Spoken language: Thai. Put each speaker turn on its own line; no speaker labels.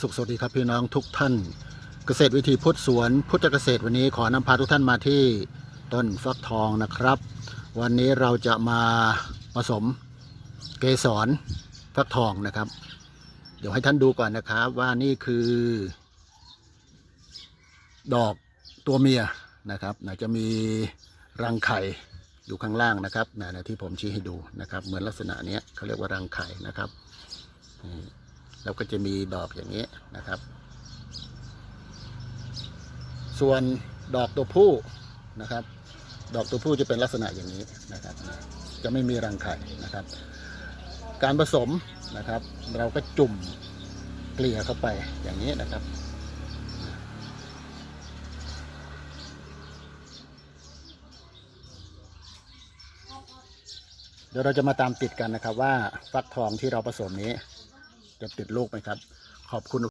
สุขสวัสดีครับพี่น้องทุกท่าน เกษตรวิธีพุทธสวนพุทธเกษตรวันนี้ขอนำพาทุกท่านมาที่ต้นฟักทองนะครับ วันนี้เราจะมาผสมเกสรฟักทองนะครับ เดี๋ยวให้ท่านดูก่อนนะครับว่านี่คือ ดอกตัวเมียนะครับนะจะมีรังไข่อยู่ข้างล่างนะครับนะนที่ผมชี้ให้ดูนะครับ เหมือนลักษณะนี้เขาเรียกว่ารังไข่นะครับ แล้วก็จะมีดอกอย่างนี้นะครับ ส่วนดอกตัวผู้นะครับ ดอกตัวผู้จะเป็นลักษณะอย่างนี้นะครับ จะไม่มีรังไข่นะครับ การผสมนะครับ เราก็จุ่มเกลี่ยเข้าไปอย่างนี้นะครับเดี๋ยวเราจะมาตามติดกันนะครับว่าฟักทองที่เราผสมนี้ จะติดลูกไหมครับ ขอบคุณ